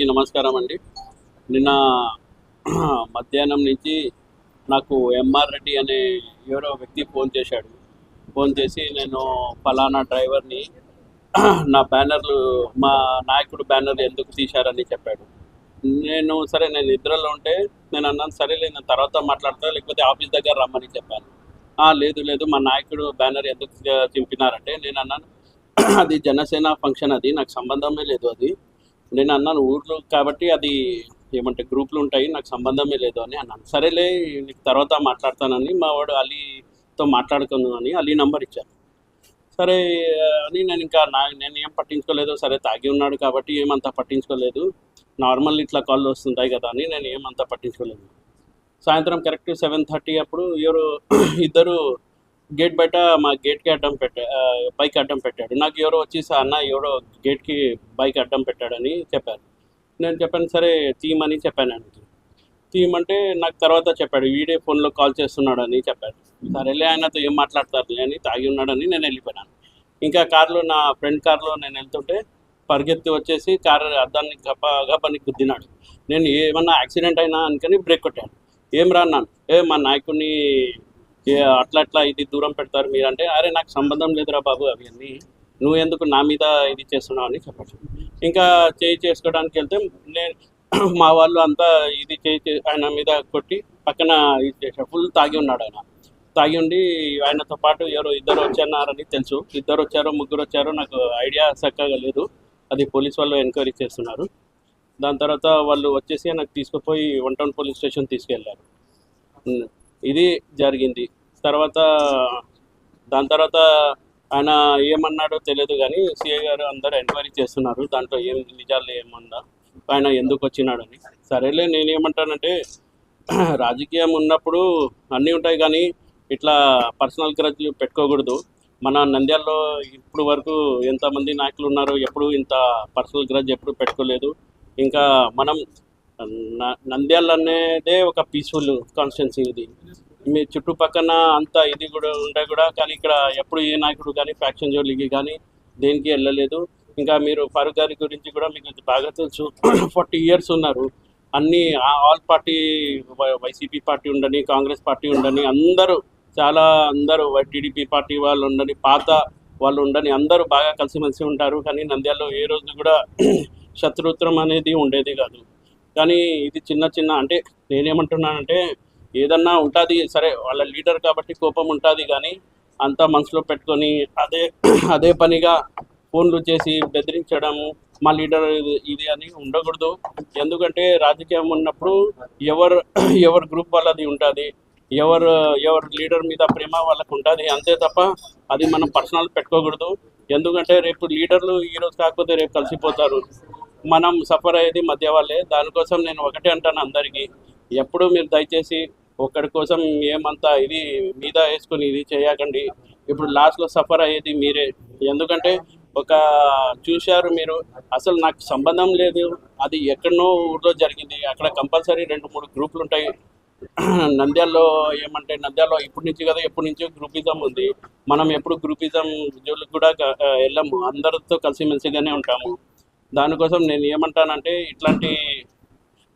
అందరికీ నమస్కారం అండి. నిన్న మధ్యాహ్నం నుంచి నాకు ఎంఆర్ రెడ్డి అనే ఎవరో వ్యక్తి ఫోన్ చేశాడు. ఫోన్ చేసి నేను ఫలానా డ్రైవర్ని నా బ్యానర్లు మా నాయకుడు బ్యానర్లు ఎందుకు తీశారని చెప్పాడు. నేను సరే నేను నిద్రలో ఉంటే నేను అన్నాను సరేలే నేను తర్వాత మాట్లాడతా లేకపోతే ఆఫీస్ దగ్గర రమ్మని చెప్పాను. లేదు లేదు మా నాయకుడు బ్యానర్ ఎందుకు చింపినారంటే నేను అన్నాను అది జనసేన ఫంక్షన్ అది నాకు సంబంధమే లేదు అది. నేను అన్నాను ఊర్లో కాబట్టి అది ఏమంటే గ్రూపులు ఉంటాయి నాకు సంబంధమే లేదు అని అన్నాను. సరేలే నీకు తర్వాత మాట్లాడతానని మా వాడు అలీతో మాట్లాడుకున్నాను అని అలీ నంబర్ ఇచ్చాను సరే అని నేను ఇంకా నా నేను ఏం పట్టించుకోలేదు సరే తాగి ఉన్నాడు కాబట్టి ఏమంతా పట్టించుకోలేదు. నార్మల్ ఇట్లా కాల్ వస్తుంటాయి కదా అని నేను ఏమంతా పట్టించుకోలేదు. సాయంత్రం కరెక్ట్ సెవెన్ థర్టీ అప్పుడు ఎవరు ఇద్దరు గేట్ బయట మా గేట్కి అడ్డం పెట్టా బైక్ అడ్డం పెట్టాడు. నాకు ఎవరో వచ్చేసి అన్న ఎవరో గేట్కి బైక్ అడ్డం పెట్టాడని చెప్పారు. నేను చెప్పాను సరే తీయమని చెప్పాను ఆయనకి. తీయమంటే నాకు తర్వాత చెప్పాడు వీడే ఫోన్లో కాల్ చేస్తున్నాడు అని చెప్పాడు. సరేలే ఆయనతో ఏం మాట్లాడతారులే అని తాగి ఉన్నాడని నేను వెళ్ళిపోయాను. ఇంకా కార్లో నా ఫ్రెండ్ కార్లో నేను వెళ్తుంటే పరిగెత్తి వచ్చేసి కార్ అద్దాన్ని గప్ప గప్పని గుద్దినాడు. నేను ఏమన్నా యాక్సిడెంట్ అయినా అనుకని బ్రేక్ కొట్టాను. ఏం రా అన్నాను? ఏ మా నాయకుడిని అట్లా అట్లా ఇది దూరం పెడతారు మీరంటే అరే నాకు సంబంధం లేదురా బాబు అవన్నీ నువ్వు ఎందుకు నా మీద ఇది చేస్తున్నావు అని చెప్పచ్చు. ఇంకా చేయి చేసుకోవడానికి వెళ్తే నేను మా వాళ్ళు అంతా ఇది చేయి ఆయన మీద కొట్టి పక్కన ఇది చేశారు. ఫుల్ తాగి ఉన్నాడు ఆయన. తాగి ఉండి ఆయనతో పాటు ఎవరో ఇద్దరు వచ్చారని తెలుసు. ఇద్దరు వచ్చారో ముగ్గురు వచ్చారో నాకు ఐడియా చక్కగా లేదు. అది పోలీస్ వాళ్ళు ఎంక్వైరీ చేస్తున్నారు. దాని తర్వాత వాళ్ళు వచ్చేసి నాకు తీసుకుపోయి వన్ టౌన్ పోలీస్ స్టేషన్ తీసుకెళ్ళారు. ఇది జరిగింది. తర్వాత దాని తర్వాత ఆయన ఏమన్నాడో తెలియదు కానీ సిఐ గారు అందరూ ఎంక్వైరీ చేస్తున్నారు. దాంట్లో ఏం నిజాలు ఏమన్నా ఆయన ఎందుకు వచ్చినాడని. సరేలే నేనేమంటానంటే రాజకీయం ఉన్నప్పుడు అన్నీ ఉంటాయి కానీ ఇట్లా పర్సనల్ గ్రజ్ పెట్టుకోకూడదు. మన నంద్యాలలో ఇప్పుడు వరకు ఎంతమంది నాయకులు ఉన్నారో ఎప్పుడు ఇంత పర్సనల్ గ్రజ్ ఎప్పుడు పెట్టుకోలేదు. ఇంకా మనం నంద్యాల అనేదే ఒక పీస్ఫుల్ కాన్స్టిట్యున్సీ ఇది. మీ చుట్టుపక్కన అంత ఇది కూడా ఉండే కూడా కానీ ఇక్కడ ఎప్పుడు ఏ నాయకుడు కానీ ఫ్యాక్షన్ జోలికి కానీ దేనికి వెళ్ళలేదు. ఇంకా మీరు ఫారూక్ గారి గురించి కూడా మీకు బాగా తెలుసు. ఫార్టీ ఇయర్స్ ఉన్నారు. అన్ని ఆల్ పార్టీ వైసీపీ పార్టీ ఉండని కాంగ్రెస్ పార్టీ ఉండని అందరూ చాలా అందరూ టీడీపీ పార్టీ వాళ్ళు ఉండని పాత వాళ్ళు ఉండని అందరూ బాగా కలిసిమెలిసి ఉంటారు. కానీ నంద్యాలలో ఏ రోజు కూడా శత్రుత్వం అనేది ఉండేది కాదు. కానీ ఇది చిన్న చిన్న అంటే నేనేమంటున్నానంటే ఏదన్నా ఉంటుంది సరే వాళ్ళ లీడర్ కాబట్టి కోపం ఉంటుంది కానీ అంతా మనసులో పెట్టుకొని అదే అదే పనిగా ఫోన్లు చేసి బెదిరించడము మా లీడర్ ఇది అని ఉండకూడదు. ఎందుకంటే రాజకీయం ఉన్నప్పుడు ఎవరు ఎవరి గ్రూప్ వాళ్ళది ఉంటుంది ఎవరు ఎవరి లీడర్ మీద ప్రేమ వాళ్ళకు ఉంటుంది అంతే తప్ప అది మనం పర్సనల్ పెట్టుకోకూడదు. ఎందుకంటే రేపు లీడర్లు ఈరోజు కాకపోతే రేపు కలిసిపోతారు. మనం సఫర్ అయ్యేది మధ్య వాళ్ళే. దానికోసం నేను ఒకటే అంటాను అందరికీ. ఎప్పుడు మీరు దయచేసి ఒక్కడి కోసం ఏమంతా ఇది మీద వేసుకొని ఇది చేయకండి. ఇప్పుడు లాస్ట్లో సఫర్ అయ్యేది మీరే. ఎందుకంటే ఒక చూశారు మీరు అసలు నాకు సంబంధం లేదు. అది ఎక్కడనో ఊర్లో జరిగింది. అక్కడ కంపల్సరీ రెండు మూడు గ్రూపులు ఉంటాయి. నంద్యాలలో ఏమంటే నంద్యాల్లో ఇప్పటి నుంచి కదా ఎప్పటి నుంచో గ్రూపిజం ఉంది. మనం ఎప్పుడు గ్రూపిజం జోలికి కూడా వెళ్ళము. అందరితో కలిసిమెలిసిగానే ఉంటాము. దానికోసం నేను ఏమంటానంటే ఇట్లాంటి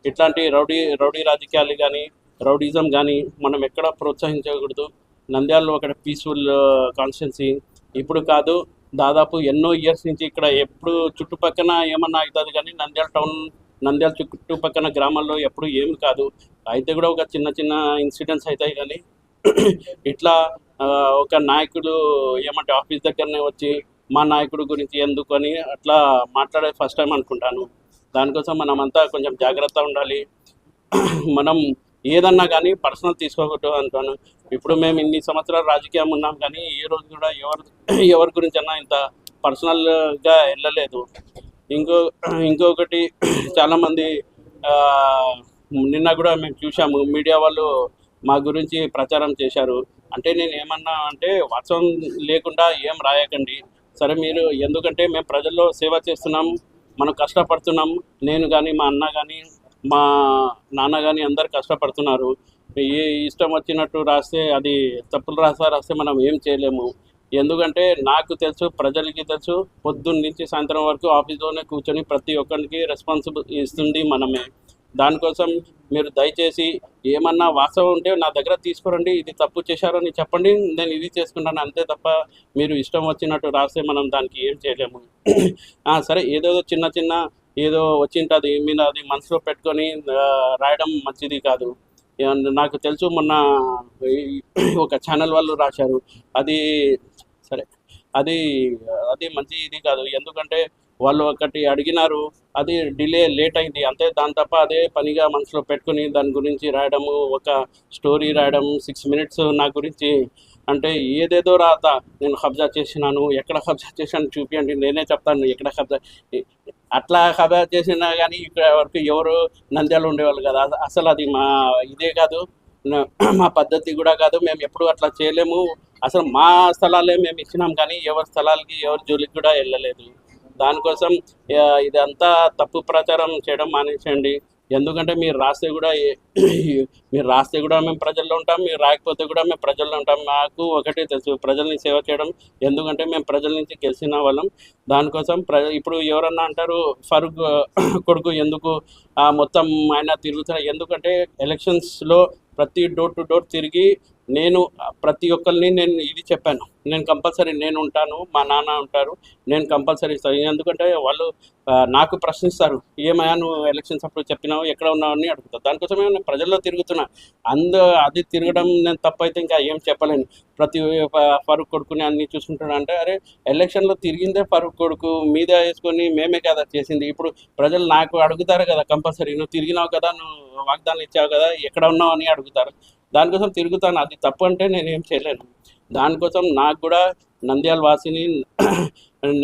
ఇట్లాంటి రౌడీ రౌడీ రాజకీయాలు కానీ రౌడీజం కానీ మనం ఎక్కడ ప్రోత్సహించకూడదు. నంద్యాలలో అక్కడ పీస్ఫుల్ కాన్స్టిట్యున్సీ uh, ఇప్పుడు కాదు. దాదాపు ఎన్నో ఇయర్స్ నుంచి ఇక్కడ ఎప్పుడు చుట్టుపక్కన ఏమన్నా అవుతుంది కానీ నంద్యాల టౌన్ నంద్యాల చుట్టుపక్కన గ్రామాల్లో ఎప్పుడు ఏం కాదు. అయితే కూడా ఒక చిన్న చిన్న ఇన్సిడెంట్స్ అవుతాయి కానీ ఇట్లా ఒక నాయకుడు ఏమంటే ఆఫీస్ దగ్గరనే వచ్చి మా నాయకుడు గురించి ఎందుకు అని అట్లా మాట్లాడే ఫస్ట్ టైం అనుకుంటాను. దానికోసం మనం అంతా కొంచెం జాగ్రత్త ఉండాలి. మనం ఏదన్నా కానీ పర్సనల్ తీసుకోకూడదు అంటాను. ఇప్పుడు మేము ఇన్ని సంవత్సరాలు రాజకీయం ఉన్నాం కానీ ఏ రోజు కూడా ఎవరు ఎవరి గురించి అన్నా ఇంత పర్సనల్గా వెళ్ళలేదు. ఇంకో ఇంకొకటి చాలామంది నిన్న కూడా మేము చూసాము మీడియా వాళ్ళు మా గురించి ప్రచారం చేశారు. అంటే నేను ఏమన్నా అంటే వాస్తవం లేకుండా ఏం రాయకండి. సరే మీరు ఎందుకంటే మేము ప్రజల్లో సేవ చేస్తున్నాం మనం కష్టపడుతున్నాం. నేను కానీ మా అన్న కానీ మా నాన్న కానీ అందరు కష్టపడుతున్నారు. ఏ ఇష్టం వచ్చినట్టు రాస్తే అది తప్పులు రాస్తా రాస్తే మనం ఏం చేయలేము. ఎందుకంటే నాకు తెలుసు ప్రజలకి తెలుసు పొద్దున్న నుంచి సాయంత్రం వరకు ఆఫీస్లోనే కూర్చొని ప్రతి ఒక్కరికి రెస్పాన్సిబుల్ ఇస్తుంది మనమే. దానికోసం మీరు దయచేసి ఏమన్నా వాస్తవం ఉంటే నా దగ్గర తీసుకురండి ఇది తప్పు చేశారని చెప్పండి నేను ఇది చేసుకుంటాను అంతే తప్ప మీరు ఇష్టం వచ్చినట్టు రాస్తే మనం దానికి ఏం చేయలేము. సరే ఏదేదో చిన్న చిన్న ఏదో వచ్చింటుంది మీద అది మనసులో పెట్టుకొని రాయడం మంచిది కాదు. నాకు తెలుసు మొన్న ఈ- ఒక ఛానల్ వాళ్ళు రాశారు. అది సరే అది అది మంచి ఇది కాదు. ఎందుకంటే వాళ్ళు ఒకటి అడిగినారు అది డిలే లేట్ అయింది. అంతే దాని తప్ప అదే పనిగా మనసులో పెట్టుకుని దాని గురించి రాయడము ఒక స్టోరీ రాయడం సిక్స్ మినిట్స్ నా గురించి అంటే ఏదేదో రాత నేను కబ్జా చేసినాను ఎక్కడ కబ్జా చేశాను చూపించండి నేనే చెప్తాను ఎక్కడ కబ్జా అట్లా కబ్జా చేసినా కానీ ఇక్కడ వరకు ఎవరు నంద్యాలు ఉండేవాళ్ళు కదా. అసలు అది మా ఇదే కాదు. మా పద్ధతి కూడా కాదు. మేము ఎప్పుడు అట్లా చేయలేము. అసలు మా స్థలాలే మేము ఇచ్చినాం కానీ ఎవరి స్థలాలకి ఎవరి జోలికి కూడా వెళ్ళలేదు. దానికోసం ఇదంతా తప్పు ప్రచారం చేయడం మానేసేయండి. ఎందుకంటే మీరు రాస్తే కూడా మీరు రాస్తే కూడా మేము ప్రజల్లో ఉంటాం మీరు రాకపోతే కూడా మేము ప్రజల్లో ఉంటాం. మాకు ఒకటే తెలుసు ప్రజల్ని సేవ చేయడం ఎందుకంటే మేము ప్రజల నుంచి గెలిచిన వాళ్ళం. దానికోసం ప్ర ఇప్పుడు ఎవరన్నా అంటారు ఫరూక్ కొడుకు ఎందుకు మొత్తం ఆయన తిరుగుతున్నారు ఎందుకంటే ఎలక్షన్స్లో ప్రతి డోర్ టు డోర్ తిరిగి నేను ప్రతి ఒక్కరిని నేను ఇది చెప్పాను. నేను కంపల్సరీ నేను ఉంటాను మా నాన్న ఉంటారు నేను కంపల్సరీ ఇస్తాను. ఎందుకంటే వాళ్ళు నాకు ప్రశ్నిస్తారు ఏమయ్యా నువ్వు ఎలక్షన్స్ అప్పుడు చెప్పినావు ఎక్కడ ఉన్నావు అని అడుగుతావు దానికోసమే నేను ప్రజల్లో తిరుగుతున్నా. అందు అది తిరగడం నేను తప్పైతే ఇంకా ఏం చెప్పలేను. ప్రతి ఫరూక్ కొడుకుని అన్ని చూసుకుంటాడు అంటే అరే ఎలక్షన్లో తిరిగిందే ఫరూక్ కొడుకు మీద వేసుకొని మేమే కదా చేసింది. ఇప్పుడు ప్రజలు నాకు అడుగుతారు కదా కంపల్సరీ నువ్వు తిరిగినావు కదా నువ్వు వాగ్దానం ఇచ్చావు కదా ఎక్కడ ఉన్నావు అని అడుగుతారు. దానికోసం తిరుగుతాను. అది తప్పు అంటే నేను ఏం చేయలేను. దానికోసం నాకు కూడా నంద్యాల వాసిని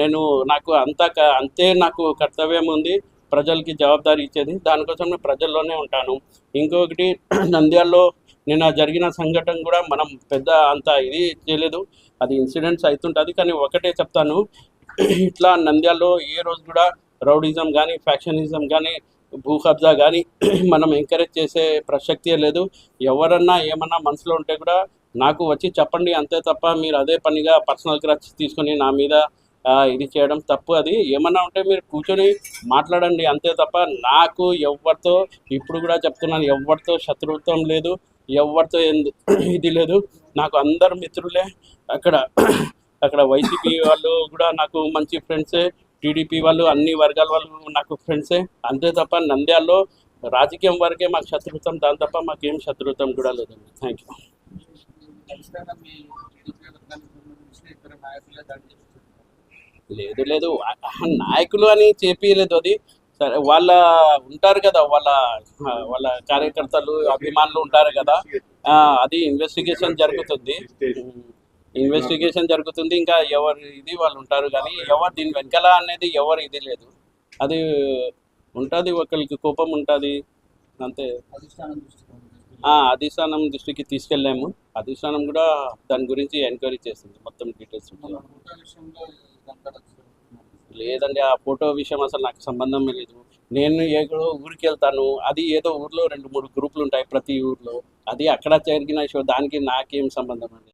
నేను నాకు అంతా క- అంతే నాకు కర్తవ్యం ఉంది ప్రజలకి జవాబాదారీ ఇచ్చేది. దానికోసం నేను ప్రజల్లోనే ఉంటాను. ఇంకొకటి నంద్యాలలో నిన్న జరిగిన సంఘటన కూడా మనం పెద్ద అంత ఇది చేయలేదు. అది ఇన్సిడెంట్స్ అవుతుంటుంది కానీ ఒకటే చెప్తాను. ఇట్లా నంద్యాలలో ఏ రోజు కూడా రౌడిజం కానీ ఫ్యాక్షనిజం కానీ భూ కబ్జా కానీ మనం ఎంకరేజ్ చేసే ప్రసక్తే లేదు. ఎవరన్నా ఏమన్నా మనసులో ఉంటే కూడా నాకు వచ్చి చెప్పండి అంతే తప్ప మీరు అదే పనిగా పర్సనల్ క్రచ్ తీసుకొని నా మీద ఇది చేయడం తప్పు అది. ఏమన్నా ఉంటే మీరు కూర్చొని మాట్లాడండి అంతే తప్ప నాకు ఎవరితో ఇప్పుడు కూడా చెప్తున్నాను ఎవరితో శత్రుత్వం లేదు ఎవరితో ఇది లేదు. నాకు అందరు మిత్రులే. అక్కడ అక్కడ వైసీపీ వాళ్ళు కూడా నాకు మంచి ఫ్రెండ్సే టీడీపీ వాళ్ళు అన్ని వర్గాల వాళ్ళు నాకు ఫ్రెండ్సే అంతే తప్ప నంద్యాలలో రాజకీయం వరకే మాకు శత్రుత్వం దాని తప్ప మాకేం శత్రుత్వం కూడా లేదండి. థ్యాంక్ యూ లేదు లేదు. నాయకులు అని చెప్పలేదు అది. సరే వాళ్ళ ఉంటారు కదా వాళ్ళ వాళ్ళ కార్యకర్తలు అభిమానులు ఉంటారు కదా. అది ఇన్వెస్టిగేషన్ జరుగుతుంది. ఇన్వెస్టిగేషన్ జరుగుతుంది ఇంకా ఎవరు ఇది వాళ్ళు ఉంటారు కానీ ఎవరు దీని వెనకాల అనేది ఎవరు ఇది లేదు. అది ఉంటుంది ఒకరికి కోపం ఉంటుంది అంతే. అధిష్టానం దృష్టికి తీసుకెళ్ళాము. అధిష్టానం కూడా దాని గురించి ఎంక్వైరీ చేస్తుంది మొత్తం డీటెయిల్స్. లేదండి ఆ ఫోటో విషయం అసలు నాకు సంబంధం లేదు. నేను ఏదో ఊరికి వెళ్తాను అది ఏదో ఊర్లో రెండు మూడు గ్రూపులు ఉంటాయి ప్రతి ఊర్లో. అది అక్కడ జరిగిన షో దానికి నాకేం సంబంధం అండి.